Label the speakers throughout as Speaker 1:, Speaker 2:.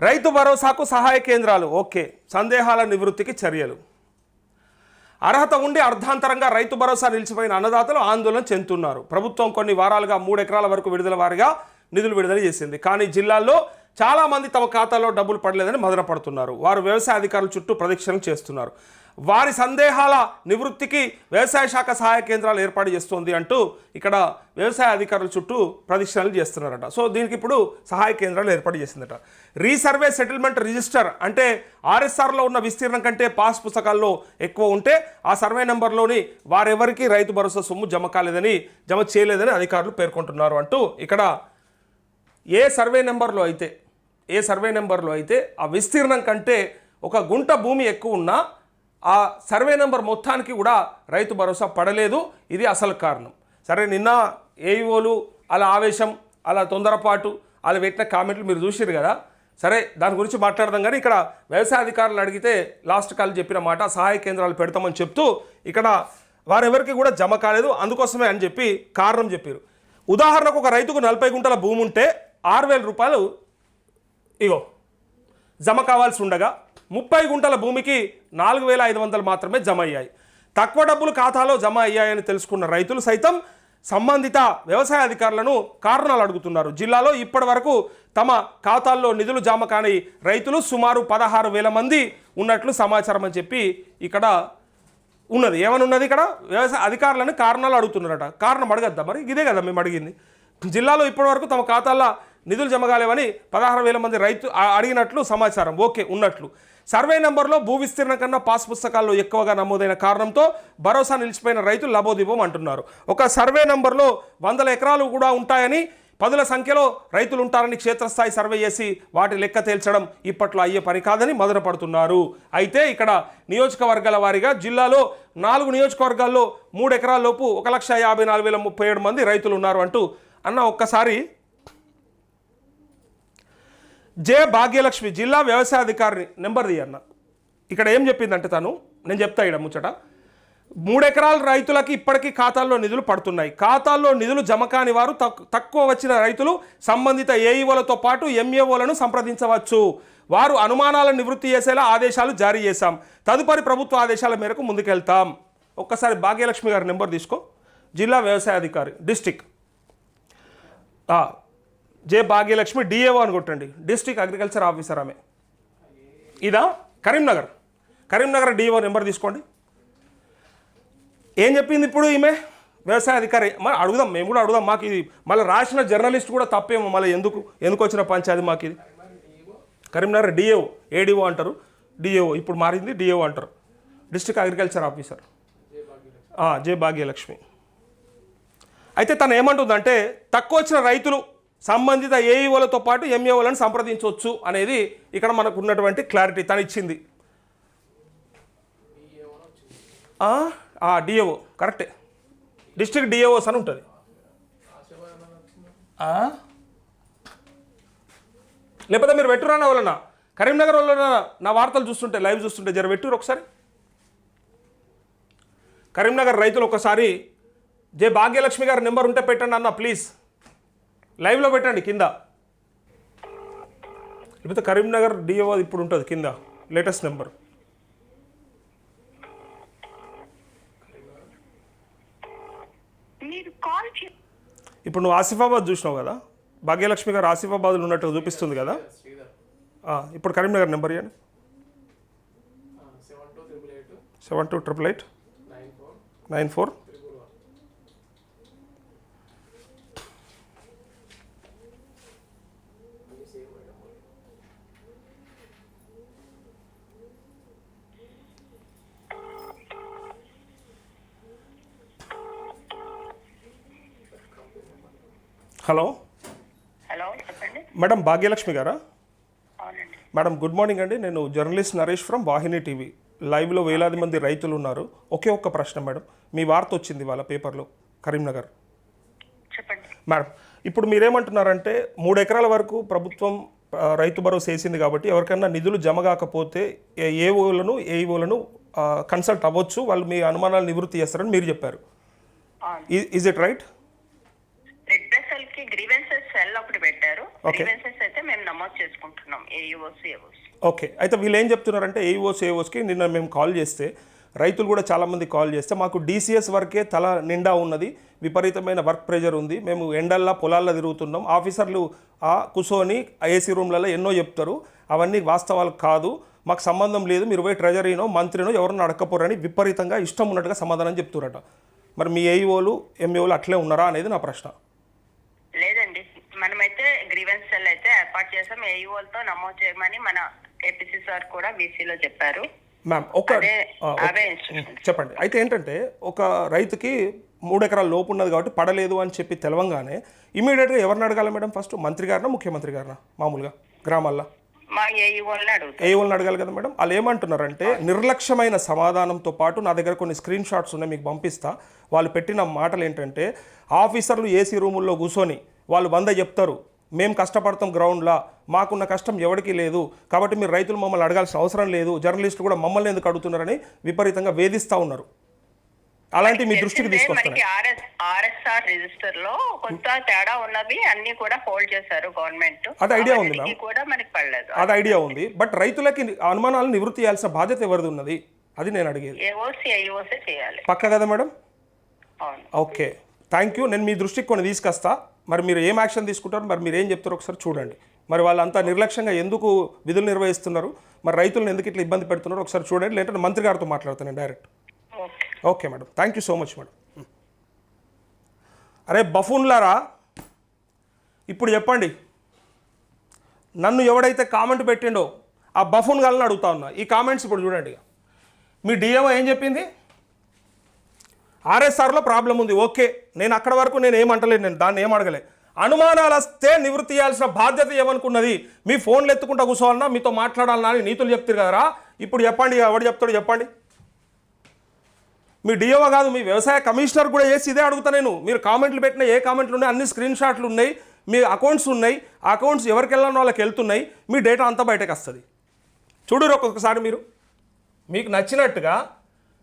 Speaker 1: రైతు భరోసాకు సహాయ కేంద్రాలు ఓకే. సందేహాల నివృత్తికి చర్యలు. అర్హత ఉండి అర్ధాంతరంగా రైతు భరోసా నిలిచిపోయిన అన్నదాతలు ఆందోళన చెందుతున్నారు. ప్రభుత్వం కొన్ని వారాలుగా మూడు ఎకరాల వరకు విడుదల వారిగా నిధులు విడుదల చేసింది. కానీ జిల్లాల్లో చాలామంది తమ ఖాతాలో డబ్బులు పడలేదని మదనపడుతున్నారు. వారు వ్యవసాయ అధికారుల చుట్టూ ప్రదక్షిణలు చేస్తున్నారు. వారి సందేహాల నివృత్తికి వ్యవసాయ శాఖ సహాయ కేంద్రాలు ఏర్పాటు చేస్తోంది అంటూ ఇక్కడ వ్యవసాయ అధికారుల చుట్టూ ప్రదక్షిణలు చేస్తున్నారట. సో దీనికి ఇప్పుడు సహాయ కేంద్రాలు ఏర్పాటు చేసిందట. రీసర్వే సెటిల్మెంట్ రిజిస్టర్ అంటే ఆర్ఎస్ఆర్లో ఉన్న విస్తీర్ణం కంటే పాస్ పుస్తకాల్లో ఎక్కువ ఉంటే ఆ సర్వే నెంబర్లోని వారెవరికి రైతు భరోసా సొమ్ము జమ కాలేదని జమ చేయలేదని అధికారులు పేర్కొంటున్నారు అంటూ ఇక్కడ ఏ సర్వే నెంబర్లో అయితే ఏ సర్వే నెంబర్లో అయితే ఆ విస్తీర్ణం కంటే ఒక గుంట భూమి ఎక్కువ ఉన్నా ఆ సర్వే నెంబర్ మొత్తానికి కూడా రైతు భరోసా పడలేదు. ఇది అసలు కారణం. సరే నిన్న ఏఈఓలు అలా ఆవేశం అలా తొందరపాటు అలా పెట్టిన కామెంట్లు మీరు చూసారు కదా? సరే దాని గురించి మాట్లాడదాం కానీ ఇక్కడ వ్యవసాయ అధికారులు అడిగితే లాస్ట్ కాల్ చెప్పిన మాట సహాయ కేంద్రాలు పెడతామని చెప్తూ ఇక్కడ వారెవరికి కూడా జమ కాలేదు. అందుకోసమే అని చెప్పి కారణం చెప్పారు ఉదాహరణకు ఒక రైతుకు నలభై గుంటల భూమి ఉంటే ఆరు వేల రూపాయలు ఇగో జమ కావాల్సి ఉండగా ముప్పై గుంటల భూమికి నాలుగు వేల ఐదు వందలు మాత్రమే జమ అయ్యాయి. తక్కువ డబ్బులు ఖాతాలో జమ అయ్యాయని తెలుసుకున్న రైతులు సైతం సంబంధిత వ్యవసాయ అధికారులను కారణాలు అడుగుతున్నారు. జిల్లాలో ఇప్పటి వరకు తమ ఖాతాల్లో నిధులు జమ కాని రైతులు సుమారు పదహారు వేల మంది ఉన్నట్లు సమాచారం అని చెప్పి ఇక్కడ ఉన్నది. ఏమని ఉన్నది ఇక్కడ? వ్యవసాయ అధికారులను కారణాలు అడుగుతున్నారట. కారణం అడగద్దా మరి? ఇదే కదా మేము అడిగింది. జిల్లాలో ఇప్పటివరకు తమ ఖాతాల్లో నిధులు జమ కాలేవని పదహారు వేల మంది రైతు అడిగినట్లు సమాచారం. ఓకే ఉన్నట్లు. సర్వే నెంబర్లో భూ విస్తీర్ణం కన్నా పాస్ పుస్తకాల్లో ఎక్కువగా నమోదైన కారణంతో భరోసా నిలిచిపోయిన రైతులు లబోదిబోం అంటున్నారు. ఒక సర్వే నెంబర్లో వందల ఎకరాలు కూడా ఉంటాయని పదుల సంఖ్యలో రైతులు ఉంటారని క్షేత్రస్థాయి సర్వే చేసి వాటి లెక్క తేల్చడం ఇప్పట్లో అయ్యే పని కాదని మదనపడుతున్నారు. అయితే ఇక్కడ నియోజకవర్గాల వారీగా జిల్లాలో నాలుగు నియోజకవర్గాల్లో మూడు ఎకరాల లోపు ఒక లక్ష యాభై నాలుగు వేల ముప్పై ఏడు మంది రైతులు ఉన్నారు అంటూ అన్న ఒక్కసారి జే భాగ్యలక్ష్మి జిల్లా వ్యవసాయ అధికారిని నెంబర్ అన్న. ఇక్కడ ఏం చెప్పిందంటే తను నేను చెప్తా ఇక్కడ ముచ్చట. మూడెకరాల రైతులకి ఇప్పటికీ ఖాతాల్లో నిధులు పడుతున్నాయి. ఖాతాల్లో నిధులు జమ కాని వారు తక్- తక్కువ వచ్చిన రైతులు సంబంధిత ఏఈఓలతో పాటు ఎంఏఓలను సంప్రదించవచ్చు. వారు అనుమానాలను నివృత్తి చేసేలా ఆదేశాలు జారీ చేశాం. తదుపరి ప్రభుత్వ ఆదేశాల మేరకు ముందుకెళ్తాం. ఒక్కసారి భాగ్యలక్ష్మి గారి నెంబర్ తీసుకో. జిల్లా వ్యవసాయ అధికారి డిస్టిక్. జే భాగ్యలక్ష్మి డిఏఓ అని కొట్టండి. డిస్ట్రిక్ట్ అగ్రికల్చర్ ఆఫీసర్ ఆమె. ఇదా? కరీంనగర్. కరీంనగర్ డిఓ నెంబర్ తీసుకోండి. ఏం చెప్పింది ఇప్పుడు ఈమె? వ్యవసాయ అధికారి. మరి అడుగుదాం మేము కూడా అడుగుదాం. మాకు ఇది మళ్ళీ రాసిన జర్నలిస్ట్ కూడా తప్పేమో మళ్ళీ ఎందుకు ఎందుకు వచ్చిన పంచాయతీ మాకు ఇది? కరీంనగర్ డిఏఓ ఏడిఓ అంటారు. డిఏఓ ఇప్పుడు మారింది డిఏఓ అంటారు. District agriculture officer. J Bhagyalakshmi. అయితే తను ఏమంటుందంటే తక్కువ వచ్చిన రైతులు సంబంధిత ఏఈఓలతో పాటు ఎంఏఓలను సంప్రదించవచ్చు అనేది ఇక్కడ మనకు ఉన్నటువంటి క్లారిటీ తను ఇచ్చింది డిఏఓ కరెక్టే డిస్ట్రిక్ట్ డిఏఓస్ అని ఉంటుంది. లేకపోతే మీరు పెట్టురానా వలన? కరీంనగర్ వలన నా వార్తలు చూస్తుంటే లైవ్ చూస్తుంటే జర పెట్టురు ఒకసారి. కరీంనగర్ రైతులు ఒకసారి జే భాగ్యలక్ష్మి గారి నెంబర్ ఉంటే పెట్టండి అన్న ప్లీజ్ లైవ్లో పెట్టండి కింద. లేకపోతే కరీంనగర్ డిఓ ఇప్పుడు ఉంటుంది కింద. లేటెస్ట్ నెంబర్ ఇప్పుడు నువ్వు ఆసిఫాబాద్ చూసినావు కదా? భాగ్యలక్ష్మి గారు ఆసిఫాబాద్లో ఉన్నట్టు చూపిస్తుంది కదా? ఆ, ఇప్పుడు కరీంనగర్ నెంబర్ ఇవ్వండి.
Speaker 2: Seven two triple eight
Speaker 1: seven two triple eight
Speaker 2: nine four
Speaker 1: nine four
Speaker 2: triple one
Speaker 1: hello?
Speaker 3: Hello చెప్పండి.
Speaker 1: మేడం భాగ్యలక్ష్మి గారా? మేడం గుడ్ మార్నింగ్ అండి. నేను journalist Naresh from Vahini TV. లైవ్లో వేలాది మంది రైతులు ఉన్నారు ఒకే ఒక్క ప్రశ్న మేడం. మీ వార్త వచ్చింది వాళ్ళ పేపర్లో కరీంనగర్.
Speaker 3: చెప్పండి.
Speaker 1: మేడం ఇప్పుడు మీరేమంటున్నారంటే మూడు ఎకరాల వరకు ప్రభుత్వం రైతు భరోసా వేసింది కాబట్టి ఎవరికైనా నిధులు జమ కాకపోతే ఏ- ఏఓలను ఏఈఓలను కన్సల్ట్ అవ్వచ్చు. వాళ్ళు మీ అనుమానాలు నివృత్తి చేస్తారని మీరు చెప్పారు. ఈజ్ ఇట్ రైట్
Speaker 3: రెడ్ బెసల్కి గ్రీవెన్సెస్ అయితే మేము నమోదు చేసుకుంటున్నాం ఏఈఓస్ ఏఓస్
Speaker 1: ఓకే. అయితే వీళ్ళు ఏం చెప్తున్నారంటే ఏఓస్ ఏఓస్కి నిన్న మేము కాల్ చేస్తే రైతులు కూడా చాలామంది కాల్ చేస్తే మాకు డీసీఎస్ వరకే తల నిండా ఉన్నది విపరీతమైన వర్క్ ప్రెషర్ ఉంది మేము ఎండల్లా పొలాల్లో తిరుగుతున్నాం ఆఫీసర్లు ఆ కూర్చొని ఏసీ రూమ్లలో ఎన్నో చెప్తారు అవన్నీ వాస్తవాలు కాదు మాకు సంబంధం లేదు మీరు పోయి ట్రెజరీనో మంత్రినో ఎవరినో అడగపోరని విపరీతంగా ఇష్టం ఉన్నట్టుగా సమాధానం చెప్తున్నారట. మరి మీ ఏఈఓలు ఎంఏఓలు అట్లే ఉన్నారా అనేది నా ప్రశ్న
Speaker 3: లేదండి మనమైతే గ్రీవెన్స్ సెల్ అయితే ఏర్పాటు చేసాం. ఏఈఓలతో నమోదు చేయమని మన ఏపీసీ సార్ కూడా బీసీలో చెప్పారు.
Speaker 1: మ్యామ్ ఒక చెప్పండి. అయితే ఏంటంటే ఒక రైతుకి మూడు ఎకరాల లోపు ఉన్నది కాబట్టి పడలేదు అని చెప్పి తెలవంగానే ఇమీడియట్గా ఎవరిని అడగాలి మేడం ఫస్ట్? మంత్రి గారినా ముఖ్యమంత్రి గారినా మామూలుగా గ్రామాల్లో?
Speaker 3: మా ఏఈఓల్ని అడుగుతాం
Speaker 1: ఏ వాళ్ళని అడగాలి కదా మేడం? వాళ్ళు ఏమంటున్నారంటే నిర్లక్ష్యమైన సమాధానంతో పాటు నా దగ్గర కొన్ని స్క్రీన్ షాట్స్ ఉన్నాయి మీకు పంపిస్తా. వాళ్ళు పెట్టిన మాటలు ఏంటంటే ఆఫీసర్లు ఏసీ రూముల్లో కూర్చొని వాళ్ళు వంద చెప్తారు. మేము కష్టపడతాం గ్రౌండ్లా మాకున్న కష్టం ఎవరికీ లేదు. కాబట్టి మీరు రైతులు మమ్మల్ని అడగాల్సిన అవసరం లేదు. జర్నలిస్టులు కూడా మమ్మల్ని ఎందుకు అడుగుతున్నారని విపరీతంగా వేధిస్తూ ఉన్నారు. అలాంటి మీ దృష్టికి
Speaker 3: ఆర్ఎస్ ఆర్ఎస్ఆర్ రిజిస్టర్లో కొంత తేడా ఉన్నవి అన్ని కూడా హోల్డ్ చేశారు గవర్నమెంట్.
Speaker 1: అది idea ఉంది,
Speaker 3: కూడా మనకి పడలేదు.
Speaker 1: అది ఐడియా ఉంది. బట్ రైతులకి అనుమానాలను నివృత్తి చేయాల్సిన బాధ్యత ఎవరిది ఉన్నది? అది నేను అడిగేది.
Speaker 3: చేయాలి.
Speaker 1: పక్క కదా మేడం? ఓకే. Thank you. నేను మీ దృష్టికి కొన్ని తీసుకొస్తా. మరి మీరు ఏం యాక్షన్ తీసుకుంటారు మరి మీరు ఏం చెప్తారో ఒకసారి చూడండి. మరి వాళ్ళంతా నిర్లక్ష్యంగా ఎందుకు విధులు నిర్వహిస్తున్నారు? మరి రైతులను ఎందుకు ఇట్లా ఇబ్బంది పెడుతున్నారు? ఒకసారి చూడండి. లేదంటే మంత్రి గారితో మాట్లాడుతాను direct.
Speaker 3: Okay
Speaker 1: madam. Thank you so much madam. అరే బఫూన్లారా ఇప్పుడు చెప్పండి. నన్ను ఎవడైతే కామెంట్ పెట్టిండో ఆ బఫూన్ గాలని అడుగుతా ఉన్నా. ఈ కామెంట్స్ ఇప్పుడు చూడండి మీ డిఎంఓ ఏం చెప్పింది? ఆర్ఎస్ఆర్లో ప్రాబ్లం ఉంది ఓకే. నేను అక్కడ వరకు నేను ఏమంటలేదు నేను దాన్ని ఏం అడగలే. అనుమానాలు వస్తే నివృత్తి చేయాల్సిన బాధ్యత ఏమనుకున్నది? మీ ఫోన్లు ఎత్తుకుంటా కూర్చోవాలన్నా మీతో మాట్లాడాలన్నా అని నీతులు చెప్తారు కదరా? ఇప్పుడు చెప్పండి ఎవడు చెప్తాడు చెప్పండి. మీ డిఓ కాదు మీ వ్యవసాయ కమిషనర్ కూడా చేసి ఇదే అడుగుతా నేను. మీరు కామెంట్లు పెట్టిన ఏ కామెంట్లు ఉన్నాయి అన్ని స్క్రీన్ షాట్లు ఉన్నాయి మీ అకౌంట్స్ ఉన్నాయి ఆ అకౌంట్స్ ఎవరికి వెళ్ళాలో వాళ్ళకి వెళ్తున్నాయి మీ డేటా అంతా బయటకు వస్తుంది. చూడరు ఒక్కొక్కసారి మీరు. మీకు నచ్చినట్టుగా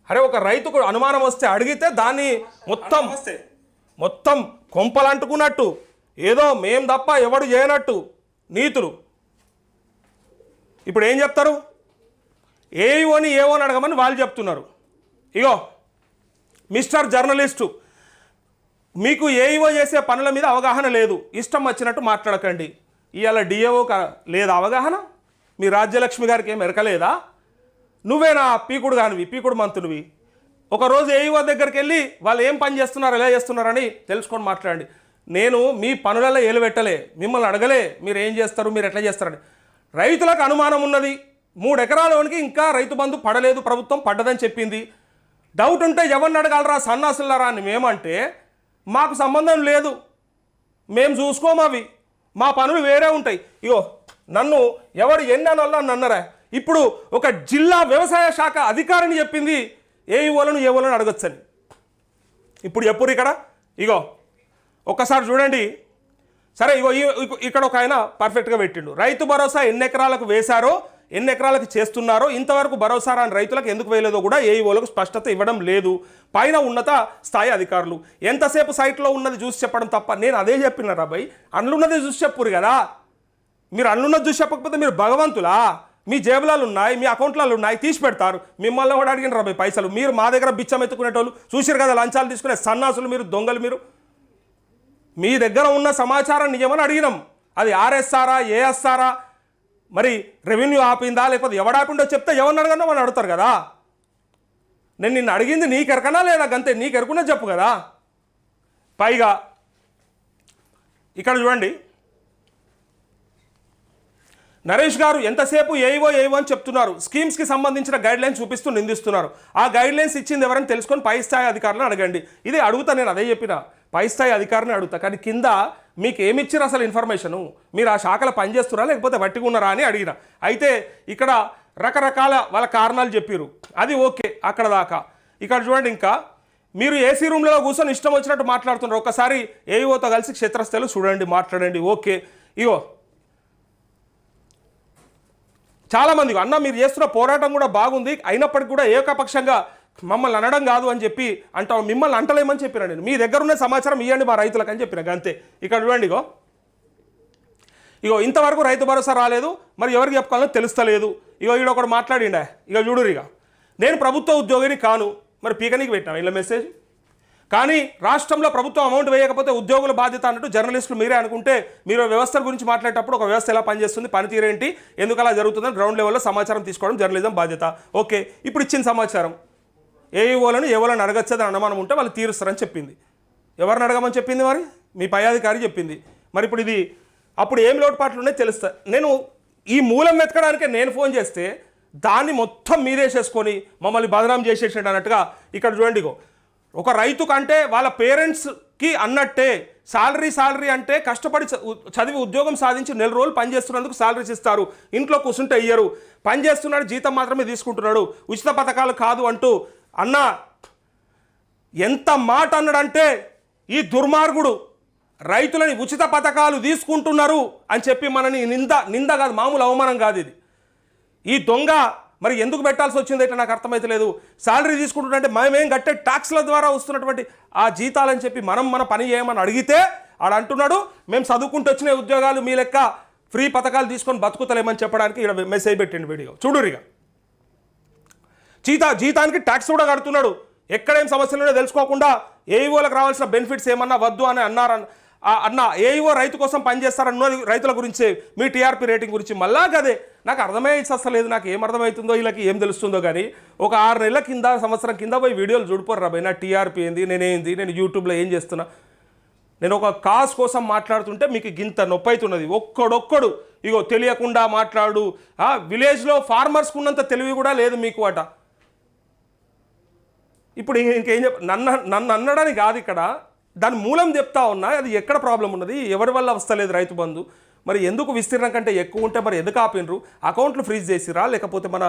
Speaker 1: అరే ఒక రైతుకు అనుమానం వస్తే అడిగితే దాన్ని మొత్తం మొత్తం కొంపలు అంటుకున్నట్టు ఏదో మేం తప్ప ఎవడు చేయనట్టు నీతులు. ఇప్పుడు ఏం చెప్తారు? ఏవోని ఏవోని అడగమని వాళ్ళు చెప్తున్నారు. ఇగో మిస్టర్ జర్నలిస్టు మీకు ఏఈఓ చేసే పనుల మీద అవగాహన లేదు. ఇష్టం వచ్చినట్టు మాట్లాడకండి. ఇవాళ డిఏఓ లేదా అవగాహన? మీ రాజ్యలక్ష్మి గారికి ఏం ఎరకలేదా? నువ్వేనా పీకుడు కానివి పీకుడు మంతునివి? ఒకరోజు ఏఈఓ దగ్గరికి వెళ్ళి వాళ్ళు ఏం పని చేస్తున్నారు ఎలా చేస్తున్నారని తెలుసుకొని మాట్లాడండి. నేను మీ పనులలో ఏలు పెట్టలే మిమ్మల్ని అడగలే మీరు ఏం చేస్తారు మీరు ఎట్లా చేస్తారని. రైతులకు అనుమానం ఉన్నది. మూడు ఎకరాలలోనికి ఇంకా రైతు బంధు పడలేదు ప్రభుత్వం పడ్డదని చెప్పింది. డౌట్ ఉంటే ఎవరిని అడగలరా సన్నాసులరా అని మేమంటే మాకు సంబంధం లేదు. మేము చూసుకోమవి మా పనులు వేరే ఉంటాయి. ఇగో నన్ను ఎవడు ఎన్ని అనల్లా నన్నరా? ఇప్పుడు ఒక జిల్లా వ్యవసాయ శాఖ అధికారిని చెప్పింది ఏ ఇవ్వాలను ఏ ఇవ్వాలని అడగొచ్చని. ఇప్పుడు ఎప్పుడు ఇక్కడ. ఇగో ఒక్కసారి చూడండి. సరే ఇగో ఈ- ఇక్కడ ఒక ఆయన పర్ఫెక్ట్గా పెట్టిండు. రైతు భరోసా ఎన్ని ఎకరాలకు వేశారో ఎన్ని ఎకరాలకు చేస్తున్నారో ఇంతవరకు భరోసా రాని రైతులకు ఎందుకు వేయలేదో కూడా ఏఈఓలకు స్పష్టత ఇవ్వడం లేదు. పైన ఉన్నత స్థాయి అధికారులు. ఎంతసేపు సైట్లో ఉన్నది చూసి చెప్పడం తప్ప నేను అదే చెప్పిన రాబాయ్ అందులో చూసి చెప్పురు కదా. మీరు అన్నున్నది చూసి చెప్పకపోతే మీరు భగవంతులా? మీ జేబులలో ఉన్నాయి మీ అకౌంట్లలో ఉన్నాయి తీసి పెడతారు. మిమ్మల్ని కూడా అడిగిన రాబోయే పైసలు? మీరు మా దగ్గర బిచ్చం ఎత్తుకునేటోళ్ళు. చూసిరు కదా లంచాలు తీసుకునే సన్నాసులు మీరు దొంగలు మీరు. మీ దగ్గర ఉన్న సమాచారం నిజమని అడిగినాం. అది ఆర్ఎస్ఆరా ఏఎస్ఆరా? మరి రెవెన్యూ ఆపిందా లేకపోతే ఎవడాపిండో చెప్తే ఎవరిని అడగన్నా మనం అడుగుతారు కదా. నేను నిన్ను అడిగింది నీకెరకనా లేదా గంతే? నీకెరకున్నా చెప్పు కదా. పైగా ఇక్కడ చూడండి. నరేష్ గారు ఎంతసేపు ఏవో ఏవో అని చెప్తున్నారు. స్కీమ్స్కి సంబంధించిన గైడ్ లైన్స్ చూపిస్తూ నిందిస్తున్నారు. ఆ గైడ్ లైన్స్ ఇచ్చింది ఎవరని తెలుసుకొని పై స్థాయి అధికారులను అడగండి. ఇది అడుగుతా నేను అదే చెప్పిన. పై స్థాయి అధికారిని అడుగుతా. కానీ కింద మీకు ఏమిచ్చారు అసలు ఇన్ఫర్మేషను? మీరు ఆ శాఖలో పనిచేస్తున్నారా? లేకపోతే వట్టిగా ఉన్నారా అని అడిగిన. అయితే ఇక్కడ రకరకాల వాళ్ళ కారణాలు చెప్పారు అది ఓకే అక్కడ దాకా. ఇక్కడ చూడండి ఇంకా. మీరు ఏసీ రూమ్లలో కూర్చొని ఇష్టం వచ్చినట్టు మాట్లాడుతున్నారు. ఒకసారి ఏఈఓతో కలిసి క్షేత్రస్థాయిలో చూడండి మాట్లాడండి. ఓకే. ఇగో చాలామంది అన్న మీరు చేస్తున్న పోరాటం కూడా బాగుంది. అయినప్పటికీ కూడా ఏకపక్షంగా మమ్మల్ని అనడం కాదు అని చెప్పి అంటాం. మిమ్మల్ని అంటలేమని చెప్పిన నేను. మీ దగ్గర ఉన్న సమాచారం ఇవ్వండి మా రైతులకు అని చెప్పిన. అంతే. ఇక్కడ చూడండి ఇగో. ఇగో ఇంతవరకు రైతు భరోసా రాలేదు. మరి ఎవరికి చెప్పుకోవాలో తెలుస్తలేదు. ఇగో ఈడ ఒకడు మాట్లాడిండా ఇక చూడురిగా నేను ప్రభుత్వ ఉద్యోగిని కాను. మరి పీకనికి పెట్టినా? ఇలా మెసేజ్? కానీ రాష్ట్రంలో ప్రభుత్వం అమౌంట్ వేయకపోతే ఉద్యోగుల బాధ్యత అన్నట్టు జర్నలిస్టులు మీరే అనుకుంటే మీరు వ్యవస్థల గురించి మాట్లాడేటప్పుడు ఒక వ్యవస్థ ఎలా పనిచేస్తుంది పనితీరు ఏంటి ఎందుకు అలా జరుగుతుందని గ్రౌండ్ లెవెల్లో సమాచారం తీసుకోవడం జర్నలిజం బాధ్యత. ఓకే ఇప్పుడు ఇచ్చిన సమాచారం. ఏఈఓలను ఎవరైనా అడగచ్చదని అనుమానం ఉంటే వాళ్ళు తీరుస్తారని చెప్పింది. ఎవరిని అడగమని చెప్పింది మరి? మీ పై అధికారి చెప్పింది. మరి ఇప్పుడు ఇది అప్పుడు ఏం లోటుపాట్లు ఉన్నాయో తెలుస్తా. నేను ఈ మూలం వెతకడానికే నేను ఫోన్ చేస్తే దాన్ని మొత్తం మీరేసేసుకొని మమ్మల్ని బదనాం చేసేసాడు అన్నట్టుగా ఇక్కడ చూడండి ఇగో. ఒక రైతు కంటే వాళ్ళ పేరెంట్స్కి అన్నట్టే శాలరీ సాలరీ అంటే కష్టపడి చదివి ఉద్యోగం సాధించి నెల రోజులు పనిచేస్తున్నందుకు శాలరీస్ ఇస్తారు. ఇంట్లో కూర్చుంటే ఇయ్యరు. పని చేస్తున్నాడు జీతం మాత్రమే తీసుకుంటున్నాడు. ఉచిత పథకాలు కాదు అంటూ అన్న ఎంత మాట అన్నాడంటే ఈ దుర్మార్గుడు రైతులని ఉచిత పథకాలు తీసుకుంటున్నారు అని చెప్పి మనని నింద నింద కాదు మామూలు అవమానం కాదు ఇది. ఈ దొంగ మరి ఎందుకు పెట్టాల్సి వచ్చింది అయితే నాకు అర్థమైతలేదు. శాలరీ తీసుకుంటుంటే మేమేం కట్టే ట్యాక్స్ల ద్వారా వస్తున్నటువంటి ఆ జీతాలని చెప్పి మనం మన పని చేయమని అడిగితే ఆడ అంటున్నాడు మేము చదువుకుంటూ వచ్చిన ఉద్యోగాలు మీ లెక్క ఫ్రీ పథకాలు తీసుకొని బతుకుతలేమని చెప్పడానికి ఇక్కడ మెసేజ్ పెట్టిండు వీడియో. చూడురిగా జీతా జీతానికి ట్యాక్స్ కూడా కడుతున్నాడు. ఎక్కడేం సమస్యలు తెలుసుకోకుండా ఏఈఓలకు రావాల్సిన బెనిఫిట్స్ ఏమన్నా వద్దు అని అన్నారని అన్న ఏవో రైతు కోసం పనిచేస్తారన్న రైతుల గురించి మీ టీఆర్పీ రేటింగ్ గురించి మళ్ళా కదే నాకు అర్థమయ్యే అసలేదు నాకు ఏం అర్థమవుతుందో వీళ్ళకి ఏం తెలుస్తుందో కానీ ఒక ఆరు నెలల కింద సంవత్సరం కింద పోయి వీడియోలు చూడిపోరు రాబోయ్ నా టీఆర్పీ ఏంది నేనేంది నేను యూట్యూబ్లో ఏం చేస్తున్నా. నేను ఒక కాజ్ కోసం మాట్లాడుతుంటే మీకు గింత నొప్పి అవుతున్నది ఒక్కడొక్కడు ఇగో తెలియకుండా మాట్లాడు. ఆ, విలేజ్లో ఫార్మర్స్కి ఉన్నంత తెలివి కూడా లేదు మీకు అట. ఇప్పుడు ఇంకేం చెప్ నన్ను నన్ను అనడానికి కాదు ఇక్కడ. దాని మూలం చెప్తా ఉన్నా అది ఎక్కడ ప్రాబ్లం ఉన్నది? ఎవరి వల్ల వస్తలేదు రైతు బంధు? మరి ఎందుకు విస్తీర్ణం కంటే ఎక్కువ ఉంటే మరి ఎందుకు ఆపినరు అకౌంట్లు ఫ్రీజ్ చేసిర్రా? లేకపోతే మన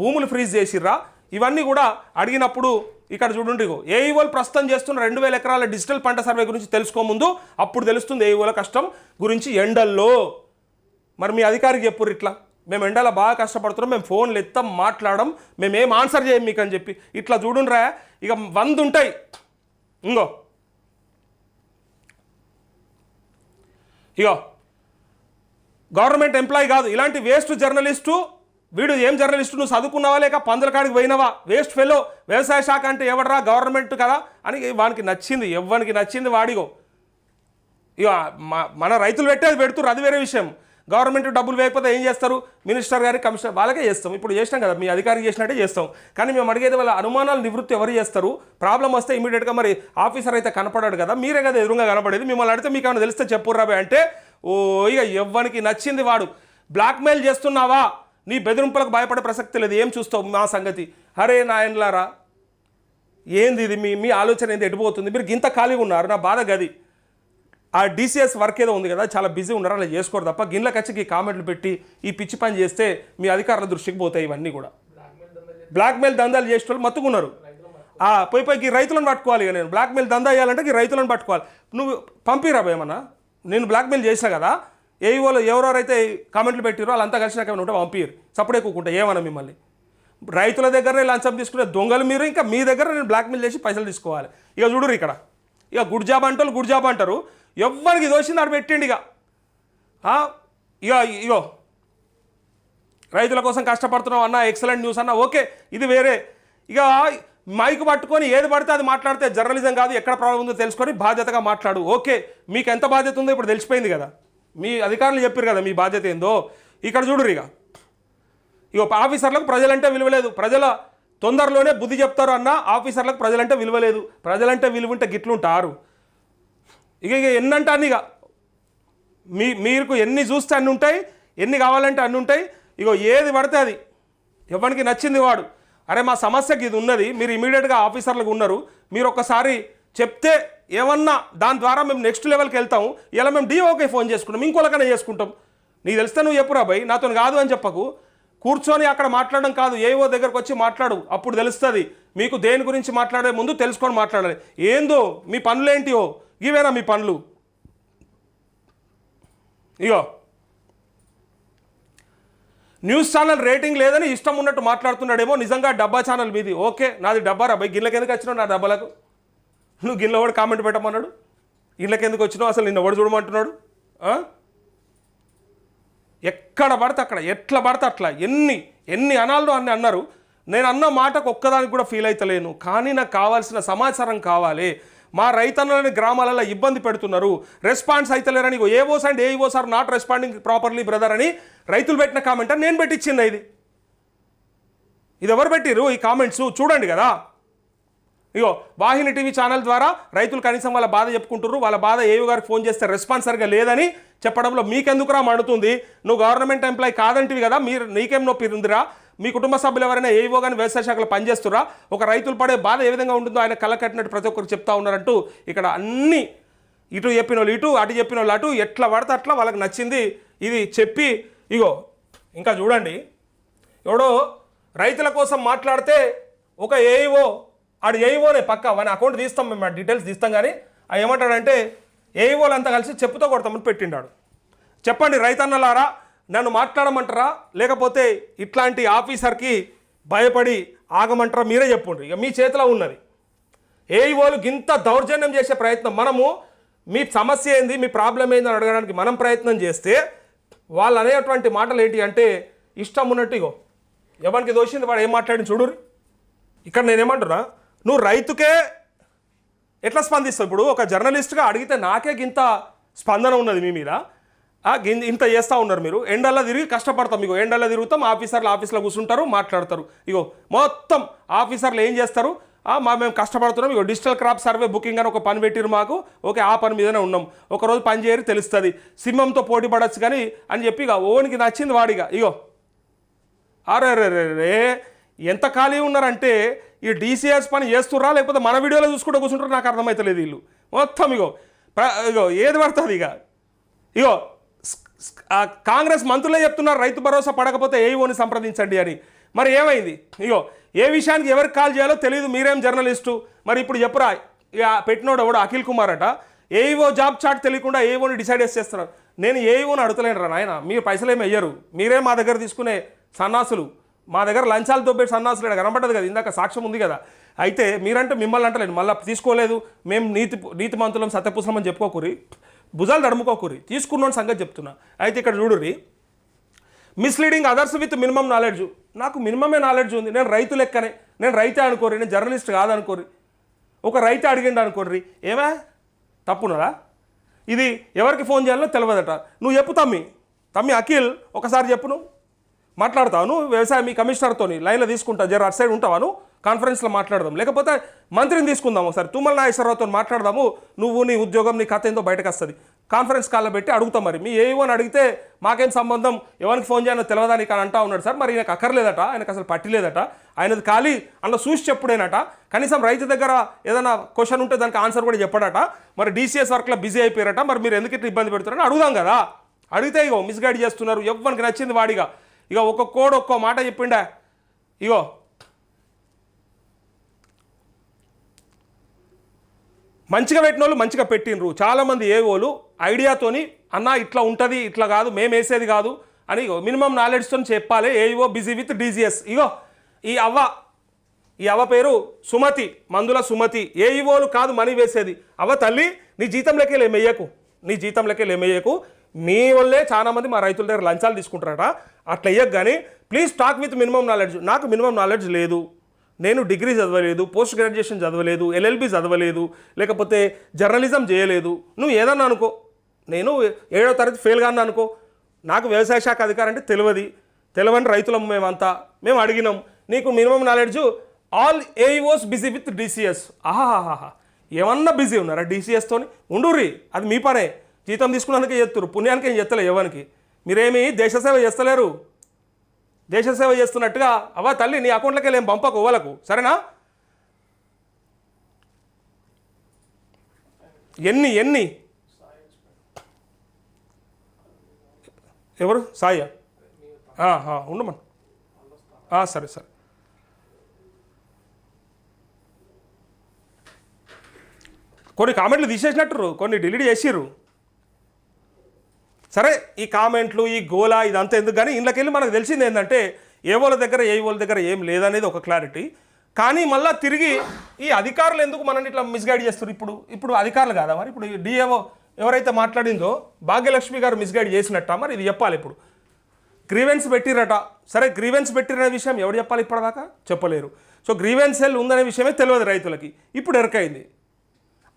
Speaker 1: భూములు ఫ్రీజ్ చేసిర్రా? ఇవన్నీ కూడా అడిగినప్పుడు ఇక్కడ చూడండి ఇగో ఏఈఓలు ప్రస్తుతం చేస్తున్న రెండు వేల ఎకరాల డిజిటల్ పంట సర్వే గురించి తెలుసుకోముందు అప్పుడు తెలుస్తుంది ఏఈఓల కష్టం గురించి ఎండల్లో. మరి మీ అధికారికి చెప్పుర్రు ఇట్లా. మేము ఎండలో బాగా కష్టపడుతున్నాం మేము ఫోన్లు ఎత్తాం మాట్లాడడం మేము ఏం ఆన్సర్ చేయం మీకు అని చెప్పి. ఇట్లా చూడుండ్రా ఇక వంద ఉంటాయి. ఇంకో ఇగో గవర్నమెంట్ ఎంప్లాయీ కాదు ఇలాంటి వేస్ట్ జర్నలిస్టు వీడు ఏం జర్నలిస్టు నువ్వు చదువుకున్నావా లేక పందుల కాడికి పోయినావా? వేస్ట్ ఫెలో వ్యవసాయ శాఖ అంటే ఎవడరా గవర్నమెంట్ కదా? అని వానికి నచ్చింది ఎవ్వనికి నచ్చింది వాడిగో. ఇక మన రైతులు పెట్టేది పెడుతున్నారు అది వేరే విషయం. గవర్నమెంట్ డబ్బులు వేయకపోతే ఏం చేస్తారు? మినిస్టర్ గారి కమిషనర్ వాళ్ళకే చేస్తాం. ఇప్పుడు చేసినాం కదా మీ అధికారికి చేసినట్టే చేస్తాం. కానీ మేము అడిగేది వాళ్ళ అనుమానాలు నివృత్తి ఎవరు చేస్తారు? ప్రాబ్లం వస్తే ఇమీడియట్గా మరి ఆఫీసర్ అయితే కనపడాడు కదా మీరే కదా ఎదురుగా కనపడేది. మిమ్మల్ని అడిగితే మీకు ఏమైనా తెలిస్తే చెప్పు రాబే అంటే ఓ ఇక ఎవ్వనికి నచ్చింది వాడు. బ్లాక్మెయిల్ చేస్తున్నావా? నీ బెదిరింపులకు భయపడే ప్రసక్తి లేదు. ఏం చూస్తావు మా సంగతి? హరే నాయన్లారా ఏంది ఇది? మీ మీ ఆలోచన ఏంది? ఎడిపోతుంది మీరు గింత ఖాళీగా ఉన్నారు. నా బాధ గది. ఆ డీసీఎస్ వర్క్ ఏదో ఉంది కదా చాలా బిజీ ఉన్నారు అలా చేసుకోరు తప్ప గిన్నెలకు వచ్చి ఈ కామెంట్లు పెట్టి ఈ పిచ్చి పని చేస్తే మీ అధికారుల దృష్టికి పోతాయి ఇవన్నీ కూడా. బ్లాక్మెయిల్ దందాలు చేసే వాళ్ళు మత్తుకున్నారు. ఆ, పోయి పైకి రైతులను పట్టుకోవాలి ఇక నేను. బ్లాక్మెయిల్ దందా చేయాలంటే ఈ రైతులను పట్టుకోవాలి. నువ్వు పంపిరా ఏమన్నా? నేను బ్లాక్మెయిల్ చేసినా కదా ఏ వాళ్ళు ఎవరెవరైతే కామెంట్లు పెట్టిరో వాళ్ళంతా కలిసి నాకు ఏమైనా ఉంటే పంపిరు. సప్పుడే కూకుంటా ఏమన్నా మిమ్మల్ని? రైతుల దగ్గరనే లంచం తీసుకునే దొంగలు మీరు ఇంకా మీ దగ్గర నేను బ్లాక్మెయిల్ చేసి పైసలు తీసుకోవాలి. ఇక చూడరు ఇక్కడ. ఇక గుడ్ జాబ్ అంటారు గుడ్ జాబ్ అంటారు. ఎవ్వరికి దోషింది ఆడ పెట్టిండు ఇక. ఆ, ఇగో. రైతుల కోసం కష్టపడుతున్నాం అన్న ఎక్సలెంట్ న్యూస్ అన్న ఓకే ఇది వేరే. ఇక మైక్ పట్టుకొని ఏది పడితే అది మాట్లాడితే జర్నలిజం కాదు ఎక్కడ ప్రాబ్లం ఉందో తెలుసుకొని బాధ్యతగా మాట్లాడు. ఓకే మీకు ఎంత బాధ్యత ఉందో ఇప్పుడు తెలిసిపోయింది కదా. మీ అధికారులు చెప్పారు కదా మీ బాధ్యత ఏందో. ఇక్కడ చూడరు ఇక. ఇక ఆఫీసర్లకు ప్రజలంటే విలువ లేదు ప్రజల తొందరలోనే బుద్ధి చెప్తారు అన్న ఆఫీసర్లకు ప్రజలంటే విలువలేదు. ప్రజలంటే విలువ ఉంటే గిట్లుంటారు. ఇక ఇక ఎన్నంటే అన్ని ఇక. మీ మీకు ఎన్ని చూస్తే అన్ని ఉంటాయి ఎన్ని కావాలంటే అన్ని ఉంటాయి. ఇగో ఏది పడితే అది. ఎవరికి నచ్చింది వాడు. అరే మా సమస్యకి ఇది ఉన్నది మీరు ఇమీడియట్గా ఆఫీసర్లకు ఉన్నారు. మీరు ఒక్కసారి చెప్తే ఏమన్నా దాని ద్వారా మేము నెక్స్ట్ లెవెల్కి వెళ్తాము. ఇలా మేము డిఓకే ఫోన్ చేసుకుంటాం ఇంకోలకైనా చేసుకుంటాం. నీకు తెలిస్తే నువ్వు చెప్పురా భయ్ నాతో కాదు అని చెప్పకు. కూర్చొని అక్కడ మాట్లాడడం కాదు ఏవో దగ్గరకు వచ్చి మాట్లాడు అప్పుడు తెలుస్తుంది. మీకు దేని గురించి మాట్లాడే ముందు తెలుసుకొని మాట్లాడాలి. ఏందో మీ పనులేంటియో? ఇవేనా మీ పనులు ఇగో. న్యూస్ ఛానల్ రేటింగ్ లేదని ఇష్టం ఉన్నట్టు మాట్లాడుతున్నాడేమో నిజంగా డబ్బా ఛానల్ మీది. ఓకే నాది డబ్బా రాబాయ్ గిన్నెకి ఎందుకు వచ్చినావు నా డబ్బాలకు? నువ్వు గిన్నె వాడు కామెంట్ పెట్టమన్నాడు? ఇళ్ళకి ఎందుకు వచ్చినావు? అసలు నిన్న ఎవడు చూడమంటున్నాడు? ఎక్కడ పడితే అక్కడ ఎట్లా పడితే అట్లా. ఎన్ని ఎన్ని అనాలు అన్ని అన్నారు. నేను అన్న మాటకు ఒక్కదానికి కూడా ఫీల్ అవుతలేను కానీ నాకు కావాల్సిన సమాచారం కావాలి. మా రైతన్నలని గ్రామాలలో ఇబ్బంది పెడుతున్నారు. Response అవుతలేరని ego AO and AO are not responding properly brother అని రైతులు పెట్టిన కామెంట్ నేను పెట్టించింది ఇది. ఇది ఎవరు పెట్టిరు ఈ కామెంట్స్ చూడండి కదా. ఇగో వాహిని టీవీ ఛానల్ ద్వారా రైతులు కనీసం వాళ్ళ బాధ చెప్పుకుంటున్నారు వాళ్ళ బాధ ఏవి గారికి ఫోన్ చేస్తే రెస్పాన్స్ సరిగా లేదని చెప్పడంలో మీకెందుకురా మండుతుంది? నువ్వు గవర్నమెంట్ ఎంప్లాయ్ కాదంటివి కదా. మీరు నీకేం నొప్పి ఉందిరా మీ కుటుంబ సభ్యులు ఎవరైనా ఏవో కానీ వ్యవసాయ శాఖలో పనిచేస్తురా ఒక రైతులు పడే బాధ ఏ విధంగా ఉంటుందో ఆయన కళ్ళ కట్టినట్టు ప్రతి ఒక్కరు చెప్తా ఉన్నారంటూ ఇక్కడ అన్ని ఇటు చెప్పిన వాళ్ళు ఇటు అటు చెప్పిన వాళ్ళు అటు ఎట్లా పడితే అట్లా వాళ్ళకి నచ్చింది ఇది చెప్పి ఇగో ఇంకా చూడండి. ఎవడో రైతుల కోసం మాట్లాడితే ఒక ఏఈఓ ఆడు ఏఈఓనే పక్క వాని అకౌంట్ తీస్తాం మేము డీటెయిల్స్ తీస్తాం కానీ ఆ ఏమంటాడంటే ఏఈఓలు అంతా కలిసి చెప్పుతో కొడతామని పెట్టిండాడు. చెప్పండి రైతన్నలారా నన్ను మాట్లాడమంటారా? లేకపోతే ఇట్లాంటి ఆఫీసర్కి భయపడి ఆగమంటారా? మీరే చెప్పుండ్రి. ఇక మీ చేతిలో ఉన్నది. ఏఈఓలు గింత దౌర్జన్యం చేసే ప్రయత్నం. మనము మీ సమస్య ఏంది? మీ ప్రాబ్లం ఏంది? అని అడగడానికి మనం ప్రయత్నం చేస్తే వాళ్ళు అనేటువంటి మాటలు ఏంటి అంటే ఇష్టం ఉన్నట్టు ఇగో ఎవరికి దోషింది వాడు ఏం మాట్లాడి చూడు ఇక్కడ నేనేమంటున్నా నువ్వు రైతుకే ఎట్లా స్పందిస్తావు? ఇప్పుడు ఒక జర్నలిస్ట్గా అడిగితే నాకే గింత స్పందన ఉన్నది మీ మీద. ఇంత చేస్తూ ఉన్నారు మీరు. ఎండల్లో తిరిగి కష్టపడతాం. ఇగో ఎండల్లో తిరుగుతాం ఆఫీసర్లు ఆఫీస్లో కూర్చుంటారు మాట్లాడతారు. ఇగో మొత్తం ఆఫీసర్లు ఏం చేస్తారు? మా మేము కష్టపడుతున్నాం. ఇగో డిజిటల్ క్రాప్ సర్వే బుకింగ్ అని ఒక పని పెట్టిరు మాకు. ఓకే ఆ పని మీదనే ఉన్నాం. ఒక రోజు పని చేయరు తెలుస్తుంది. సింహంతో పోటీ పడచ్చు కానీ అని చెప్పి ఇక ఓనికి నచ్చింది వాడిగా. ఇగో. అరే రే ఎంత ఖాళీ ఉన్నారంటే ఈ డీసీఎస్ పని చేస్తుర్రా? లేకపోతే మన వీడియోలో చూసుకుంటూ కూర్చుంటారు? నాకు అర్థమవుతలేదు వీళ్ళు. మొత్తం ఇగో. ఇగో ఏది పడుతుంది ఇక ఇగో కాంగ్రెస్ మంత్రులే చెప్తున్నారు రైతు భరోసా పడకపోతే ఏఈఓని సంప్రదించండి అని. మరి ఏమైంది? ఇగో ఏ విషయానికి ఎవరికి కాల్ చేయాలో తెలియదు మీరేం జర్నలిస్టు? మరి ఇప్పుడు చెప్పురా ఇక పెట్టినోడు ఎవడు అఖిల్ కుమార్ అట ఏఈఓ జాబ్ చాట్ తెలియకుండా ఏఈఓని డిసైడ్ చేస్తున్నారు. నేను ఏఈఓని అడుగుతలేను రా నాయన మీరు పైసలు ఏమి అయ్యారు మీరే మా దగ్గర తీసుకునే సన్నాసులు. మా దగ్గర లంచాలు దొబ్బే సన్నాసులు కనబడదు కదా ఇందాక సాక్ష్యం ఉంది కదా. అయితే మీరంటే మిమ్మల్ని అంటలేను మళ్ళీ తీసుకోలేదు మేము నీతి నీతి మంతులం సత్యపుసలం అని చెప్పుకోకూరి. భుజాలు తడుముకోకూరి తీసుకున్న సంగతి చెప్తున్నా. అయితే ఇక్కడ చూడుర్రి. Misleading others with minimum knowledge నాకు మినిమమే నాలెడ్జ్ ఉంది. నేను రైతు లెక్కనే. నేను రైతే అనుకోరి నేను జర్నలిస్ట్ కాదనుకోరి ఒక రైతే అడిగిండు అనుకోర్రి. ఏమే? తప్పునరా ఇది ఎవరికి ఫోన్ చేయాలో తెలియదట నువ్వు చెప్పు తమ్మి. తమ్మి అఖిల్ ఒకసారి చెప్పు నువ్వు. మాట్లాడతావు నువ్వు? వ్యవసాయ మీ కమిషనర్తోని లైన్లో తీసుకుంటా. జర అటు సైడ్ ఉంటావా నువ్వు? కాన్ఫరెన్స్లో మాట్లాడదాం. లేకపోతే మంత్రిని తీసుకుందాం ఒకసారి. తుమ్మల నాగేశ్వరరావుతో మాట్లాడదాము. నువ్వు నీ ఉద్యోగం నీ కథ ఏందో బయటకు వస్తుంది. కాన్ఫరెన్స్ కాల్లో పెట్టి అడుగుతాం మరి. మీ ఏవో అని అడిగితే మాకేం సంబంధం? ఎవరికి ఫోన్ చేయాలో తెలియదా నీకు అని అంటా ఉన్నాడు సార్. మరి ఆయనకు అక్కర్లేదట. ఆయనకు అసలు పట్టిలేదట ఆయనది ఖాళీ. అందులో చూసి చెప్పుడేనట. కనీసం రైతు దగ్గర ఏదైనా క్వశ్చన్ ఉంటే దానికి ఆన్సర్ కూడా చెప్పడట. మరి డీసీఎస్ వర్క్లో బిజీ అయిపోయారట. మరి మీరు ఎందుకు ఇట్లా ఇబ్బంది పెడుతున్నారని అడుగుదాం కదా. అడిగితే ఇగో మిస్గైడ్ చేస్తున్నారు. ఎవరికి నచ్చింది వాడిగా. ఇక ఒక్క కోడ్ ఒక్కో మాట చెప్పిండా. ఇగో మంచిగా పెట్టిన వాళ్ళు మంచిగా పెట్టినరు చాలామంది ఏవోలు ఐడియాతోని అన్న ఇట్లా ఉంటుంది ఇట్లా కాదు మేము వేసేది కాదు అని మినిమం నాలెడ్జ్తో చెప్పాలి. ఏవో బిజీ విత్ డీజీఎస్ ఇగో ఈ అవ్వ ఈ అవ్వ పేరు సుమతి మందుల సుమతి. ఏ ఇవోలు కాదు మనీ వేసేది. అవ్వ తల్లి నీ జీతంలోకి ఏమయ్యకు నీ జీతంలోకి ఏమయ్యకు మీ వల్లే చాలా మంది మా రైతుల దగ్గర లంచాలు తీసుకుంటారట అట్లా వేయకు కానీ please talk with minimum knowledge నాకు మినిమం నాలెడ్జ్ లేదు. నేను డిగ్రీ చదవలేదు పోస్ట్ గ్రాడ్యుయేషన్ చదవలేదు ఎల్ఎల్బి చదవలేదు లేకపోతే జర్నలిజం చేయలేదు. నువ్వు ఏదన్నా అనుకో. నేను ఏడో తరగతి ఫెయిల్ కాను అనుకో. నాకు వ్యవసాయ శాఖ అధికారం అంటే తెలియదు. తెలియని రైతులం మేమంతా. మేము అడిగినాం. నీకు minimum knowledge? All AEOs busy with DCS ఆహాహాహా ఏమన్నా బిజీ ఉన్నారా డిసిఎస్తోని ఉండుర్రి. అది మీ పనే. జీతం తీసుకున్నందుకే చేస్తున్నారు పుణ్యానికి ఏం చేస్తలే ఎవరికి మీరేమీ దేశ సేవ చేస్తలేరు. దేశ సేవ చేస్తున్నట్టుగా అవ్వ తల్లి నీ అకౌంట్లకి వెళ్ళి ఏం పంపకు ఓవలకు. సరేనా? ఎన్ని ఎన్ని? ఎవరు? సాయ? ఉండమన్. సరే సరే. కొన్ని కామెంట్లు తీసేసినట్టు కొన్ని డిలీట్ చేసిర్రు. సరే ఈ కామెంట్లు ఈ గోలా ఇదంతా ఎందుకు? కానీ ఇళ్ళకెళ్ళి మనకు తెలిసింది ఏంటంటే ఏ వాళ్ళ దగ్గర ఏ వాళ్ళ దగ్గర ఏం లేదనేది ఒక క్లారిటీ కానీ మళ్ళీ తిరిగి ఈ అధికారులు ఎందుకు మనల్ని ఇట్లా మిస్గైడ్ చేస్తారు ఇప్పుడు? ఇప్పుడు అధికారులు కాదా మరి? ఇప్పుడు డిఏఓ ఎవరైతే మాట్లాడిందో భాగ్యలక్ష్మి గారు మిస్గైడ్ చేసినట్ట మరి? ఇది చెప్పాలి ఇప్పుడు. గ్రీవెన్స్ పెట్టిరట సరే గ్రీవెన్స్ పెట్టిన విషయం ఎవరు చెప్పాలి ఇప్పటిదాకా? చెప్పలేరు. సో గ్రీవెన్స్ సెల్ ఉందనే విషయమే తెలియదు రైతులకి. ఇప్పుడు ఎరకైంది.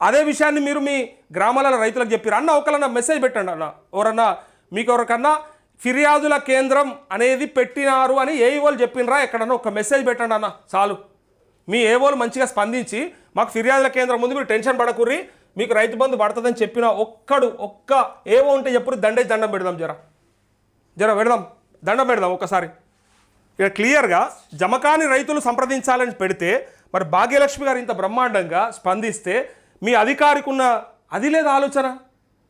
Speaker 1: అదే విషయాన్ని మీరు మీ గ్రామాల రైతులకు చెప్పారు అన్న ఒకరన్నా మెసేజ్ పెట్టండి అన్న. ఎవరన్నా మీకు ఎవరికన్నా ఫిర్యాదుల కేంద్రం అనేది పెట్టినారు అని ఏ వాళ్ళు చెప్పినరా? ఎక్కడన్నా ఒక మెసేజ్ పెట్టండి అన్న. చాలు. మీ ఏ వాళ్ళు మంచిగా స్పందించి మాకు ఫిర్యాదుల కేంద్రం ముందు మీరు టెన్షన్ పడకుర్రి. మీకు రైతు బంధు పడుతుందని చెప్పిన ఒక్కడు ఒక్క ఏవో ఉంటే చెప్పుడు దండే దండం పెడదాం జర. జర పెడదాం. దండం పెడదాం ఒక్కసారి. ఇక క్లియర్గా జమకాని రైతులు సంప్రదించాలని పెడితే మరి భాగ్యలక్ష్మి గారు ఇంత బ్రహ్మాండంగా స్పందిస్తే మీ అధికారికి ఉన్న అది లేదు ఆలోచన?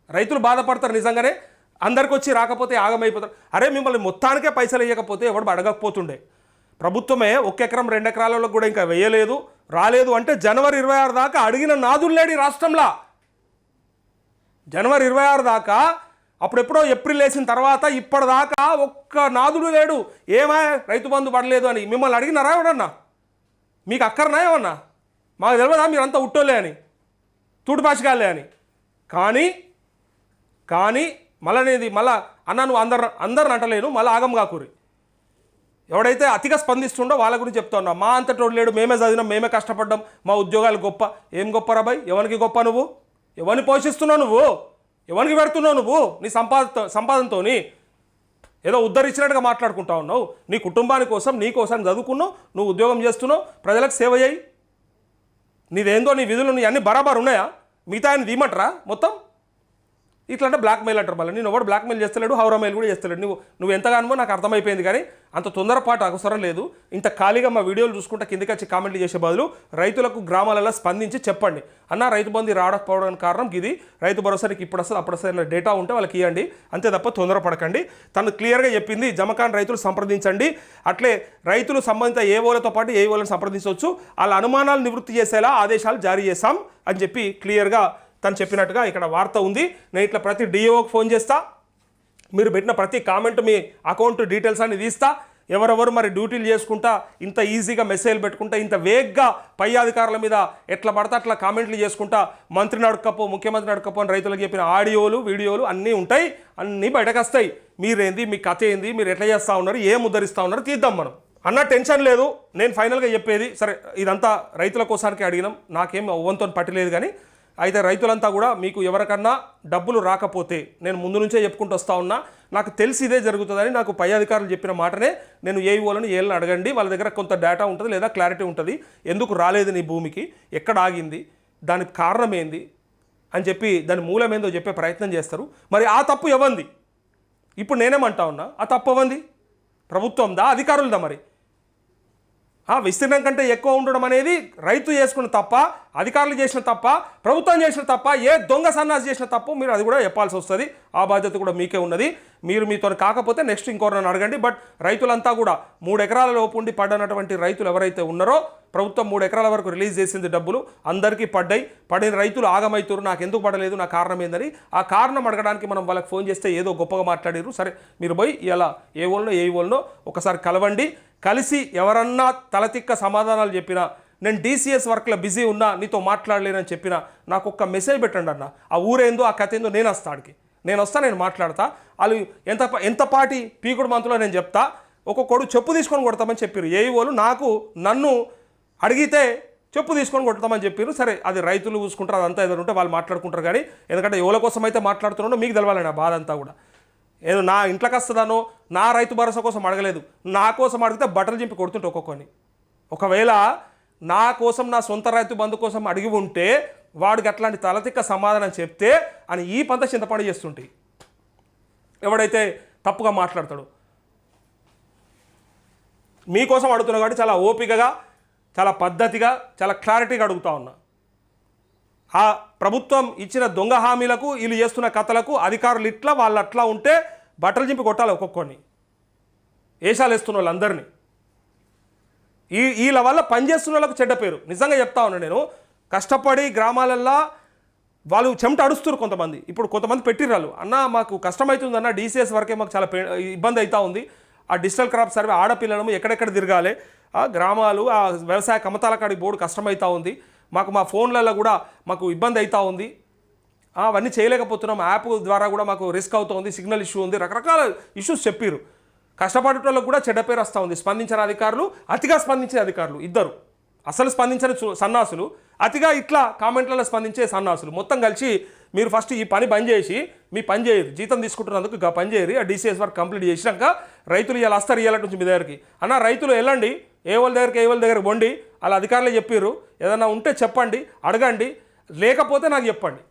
Speaker 1: రైతులు బాధపడతారు నిజంగానే. అందరికి వచ్చి రాకపోతే ఆగమైపోతారు. అరే మిమ్మల్ని మొత్తానికే పైసలు ఇవ్వకపోతే ఎవడు అడగకపోతుండే. ప్రభుత్వమే ఒక ఎకరం రెండు ఎకరాలలో కూడా ఇంకా వేయలేదు రాలేదు అంటే జనవరి ఇరవై ఆరు దాకా అడిగిన నాదుల్లేడి రాష్ట్రంలో. జనవరి ఇరవై ఆరు దాకా అప్పుడెప్పుడో ఏప్రిల్ వేసిన తర్వాత ఇప్పటిదాకా ఒక్క నాదుడు లేడు. ఏమా రైతు బంధు పడలేదు అని. మిమ్మల్ని అడిగినారా ఎవడన్నా మీకు అక్కర్నా ఏమన్నా? మాకు తెలియదా మీరంతా ఉట్టోలే అని? తూటుపాచికాలే అని. కానీ కానీ మళ్ళనేది మళ్ళా అన్న నువ్వు అందరు అందరిని అంటలేను మళ్ళీ ఆగం కాకూరి. ఎవడైతే అతిగా స్పందిస్తుండో వాళ్ళ గురించి చెప్తా ఉన్నా. మా అంతటోడు లేడు మేమే చదివినాం మేమే కష్టపడ్డాం మా ఉద్యోగాలు గొప్ప. ఏం గొప్ప రాబాయ్? ఎవరికి గొప్ప నువ్వు? ఎవరిని పోషిస్తున్నావు నువ్వు? ఎవరికి పెడుతున్నావు నువ్వు? నీ సంపాద సంపాదనతోని. ఏదో ఉద్ధరించినట్టుగా మాట్లాడుకుంటా ఉన్నావు. నీ కుటుంబాని కోసం నీ కోసం చదువుకున్నావు నువ్వు ఉద్యోగం చేస్తున్నావు ప్రజలకు సేవ చేయి. నీదేందో నీ విధులు నీ అన్ని బరాబర్ ఉన్నాయా మిగతా ఆయన తీయమంటారా? మొత్తం? ఇట్లా అంటే బ్లాక్మెయిల్ అంటారు మళ్ళీ. నేను ఎవడు బ్లాక్మెయిల్ చేస్తలేడు హౌరా మెయిల్ కూడా చేస్తలేడు. నువ్వు నువ్వు ఎంతగానో నాకు అర్థమైపోయింది కానీ అంత తొందరపాటు అవసరం లేదు. ఇంత ఖాళీగా మా వీడియోలు చూసుకుంటా కిందకి వచ్చి కామెంట్లు చేసే బదులు రైతులకు గ్రామాలలో స్పందించి చెప్పండి. అన్న రైతు బంధు రావకపోవడానికి కారణం ఇది రైతు భరోసానికి ఇప్పుడు వస్తుంది అప్పుడు వస్తుంది డేటా ఉంటే వాళ్ళకి ఇవ్వండి అంతే తప్ప తొందరపడకండి తను క్లియర్గా చెప్పింది జమకాన్ రైతులు సంప్రదించండి. అట్లే రైతులు సంబంధిత ఏవోలతో పాటు ఏవోలను సంప్రదించవచ్చు. వాళ్ళ అనుమానాలు నివృత్తి చేసేలా ఆదేశాలు జారీ చేశాం అని చెప్పి క్లియర్గా తను చెప్పినట్టుగా ఇక్కడ వార్త ఉంది. నేను ఇట్లా ప్రతి డిఓకి ఫోన్ చేస్తా. మీరు పెట్టిన ప్రతి కామెంట్ మీ అకౌంట్ డీటెయిల్స్ అన్ని తీస్తా. ఎవరెవరు మరి డ్యూటీలు చేసుకుంటా ఇంత ఈజీగా మెసేజ్లు పెట్టుకుంటా ఇంత వేగ్గా పై అధికారుల మీద ఎట్లా పడతా అట్లా కామెంట్లు చేసుకుంటా. మంత్రిని నడకపో ముఖ్యమంత్రిని అడగకపో అని రైతులకు చెప్పిన ఆడియోలు వీడియోలు అన్నీ ఉంటాయి. అన్నీ బయటకు వస్తాయి. మీరేంది మీ కథ ఏంది మీరు ఎట్లా చేస్తూ ఉన్నారు ఏం ఉద్ధరిస్తూ ఉన్నారు తీద్దాం మనం. అన్న టెన్షన్ లేదు. నేను ఫైనల్గా చెప్పేది సరే ఇదంతా రైతుల కోసానికి అడిగినాం. నాకేం ఒవ్వంతో పట్టలేదు కానీ అయితే రైతులంతా కూడా మీకు ఎవరికన్నా డబ్బులు రాకపోతే నేను ముందు నుంచే చెప్పుకుంటూ వస్తా ఉన్నా నాకు తెలిసి ఇదే జరుగుతుందని నాకు పై అధికారులు చెప్పిన మాటనే నేను ఏఈఓలను ఏళ్ళని అడగండి వాళ్ళ దగ్గర కొంత డేటా ఉంటుంది లేదా క్లారిటీ ఉంటుంది. ఎందుకు రాలేదు నీ భూమికి? ఎక్కడ ఆగింది? దానికి కారణం ఏంది? అని చెప్పి దాని మూలమేందో చెప్పే ప్రయత్నం చేస్తారు. మరి ఆ తప్పు ఎవంది ఇప్పుడు నేనేమంటా ఉన్నా ఆ తప్పు ఎవంది ప్రభుత్వందా? అధికారులదా మరి? విస్తీర్ణం కంటే ఎక్కువ ఉండడం అనేది రైతు చేసుకున్న తప్ప అధికారులు చేసిన తప్ప ప్రభుత్వం చేసిన తప్ప ఏ దొంగ సన్నాసి చేసిన తప్పు మీరు అది కూడా చెప్పాల్సి వస్తుంది. ఆ బాధ్యత కూడా మీకే ఉన్నది. మీరు మీతో కాకపోతే నెక్స్ట్ ఇంకోరిని అడగండి. బట్ రైతులంతా కూడా మూడు ఎకరాల లోపు ఉండి పడ్డనటువంటి రైతులు ఎవరైతే ఉన్నారో ప్రభుత్వం మూడు ఎకరాల వరకు రిలీజ్ చేసింది డబ్బులు అందరికీ పడ్డాయి. పడిన రైతులు ఆగమైతురు. నాకు ఎందుకు పడలేదు? నా కారణం ఏందని. ఆ కారణం అడగడానికి మనం వాళ్ళకి ఫోన్ చేస్తే ఏదో గొప్పగా మాట్లాడారు సరే మీరు పోయి ఇలా ఏ ఓళ్ళనో ఏ ఓళ్ళనో ఒకసారి కలవండి. కలిసి ఎవరన్నా తలతిక్క సమాధానాలు చెప్పినా నేను డీసీఎస్ వర్క్లో బిజీ ఉన్నా నీతో మాట్లాడలేనని చెప్పినా నాకు ఒక్క మెసేజ్ పెట్టండి అన్న. ఆ ఊరేందో ఆ కథ ఏందో నేను వస్తాడికి నేను వస్తా నేను మాట్లాడతా. వాళ్ళు ఎంత ఎంత పాటి పీకుడు మంతులో నేను చెప్తా ఒక్కొక్కడు చెప్పు తీసుకొని కొడతామని చెప్పారు ఏవోలు నాకు నన్ను అడిగితే చెప్పు తీసుకొని కొడతామని చెప్పారు సరే అది రైతులు చూసుకుంటారు అదంతా ఏదైనా ఉంటే వాళ్ళు మాట్లాడుకుంటారు కానీ ఎందుకంటే ఎవరి కోసం అయితే మాట్లాడుతున్నాడో మీకు తెలవాలండి ఆ బాధ అంతా కూడా. ఏదో నా ఇంట్లోకి వస్తుందనో నా రైతు భరోసా కోసం అడగలేదు. నా కోసం అడిగితే బట్టలు చింపి కొడుతుంటే ఒక్కొక్కని ఒకవేళ నా కోసం నా సొంత రైతు బంధు కోసం అడిగి ఉంటే వాడికి అట్లాంటి తలతిక్క సమాధానం చెప్తే అని ఈ పంత చింతపండు చేస్తుంటాయి ఎవడైతే తప్పుగా మాట్లాడతాడు. మీకోసం అడుగుతున్నా కాబట్టి చాలా ఓపికగా చాలా పద్ధతిగా చాలా క్లారిటీగా అడుగుతా ఉన్నా. ఆ ప్రభుత్వం ఇచ్చిన దొంగ హామీలకు వీళ్ళు చేస్తున్న కథలకు అధికారులు ఇట్లా వాళ్ళు అట్లా ఉంటే బట్టలు చింపి కొట్టాలి ఒక్కొక్కరిని. వేషాలు వేస్తున్న వాళ్ళందరినీ. ఈ వీళ్ళ వల్ల పనిచేస్తున్న వాళ్ళకు చెడ్డ పేరు. నిజంగా చెప్తా ఉన్నాను నేను కష్టపడి గ్రామాలల్లో వాళ్ళు చెమట అడుస్తారు కొంతమంది. ఇప్పుడు కొంతమంది పెట్టిరాళ్ళు అన్న మాకు కష్టమవుతుంది అన్న డీసీఎస్ వరకే మాకు చాలా ఇబ్బంది అవుతా ఉంది. ఆ డిజిటల్ క్రాప్ సర్వే ఆడపిల్లలము ఎక్కడెక్కడ తిరగాలి. ఆ గ్రామాలు ఆ వ్యవసాయ కమతాల కాడి బోర్డు కష్టమవుతా ఉంది. మాకు మా ఫోన్లలో కూడా మాకు ఇబ్బంది అవుతూ ఉంది. అవన్నీ చేయలేకపోతున్నాం. యాప్ ద్వారా కూడా మాకు రిస్క్ అవుతుంది సిగ్నల్ ఇష్యూ ఉంది. రకరకాల ఇష్యూస్ చెప్పారు కష్టపడేటోళ్ళకు కూడా చెడ్డ పేరు వస్తూ ఉంది. స్పందించిన అధికారులు అతిగా స్పందించే అధికారులు ఇద్దరు. అసలు స్పందించని సు- సన్నాసులు. అతిగా ఇట్లా కామెంట్లలో స్పందించే సన్నాసులు. మొత్తం కలిసి మీరు ఫస్ట్ ఈ పని బంద్ చేసి మీ పని చేయరు. జీతం తీసుకుంటున్నందుకు ఇక పని చేయరు. ఆ డీసీఎస్ వర్క్ కంప్లీట్ చేసినాక రైతులు ఇలా వస్తారు ఇయ్యాలంటే మీ దగ్గరికి. అన్న రైతులు వెళ్ళండి. ఏ వాళ్ళ దగ్గరికి ఏ వాళ్ళ దగ్గరికి వండి అలా అధికారులు చెప్పారు ఏదైనా ఉంటే చెప్పండి అడగండి. లేకపోతే నాకు చెప్పండి.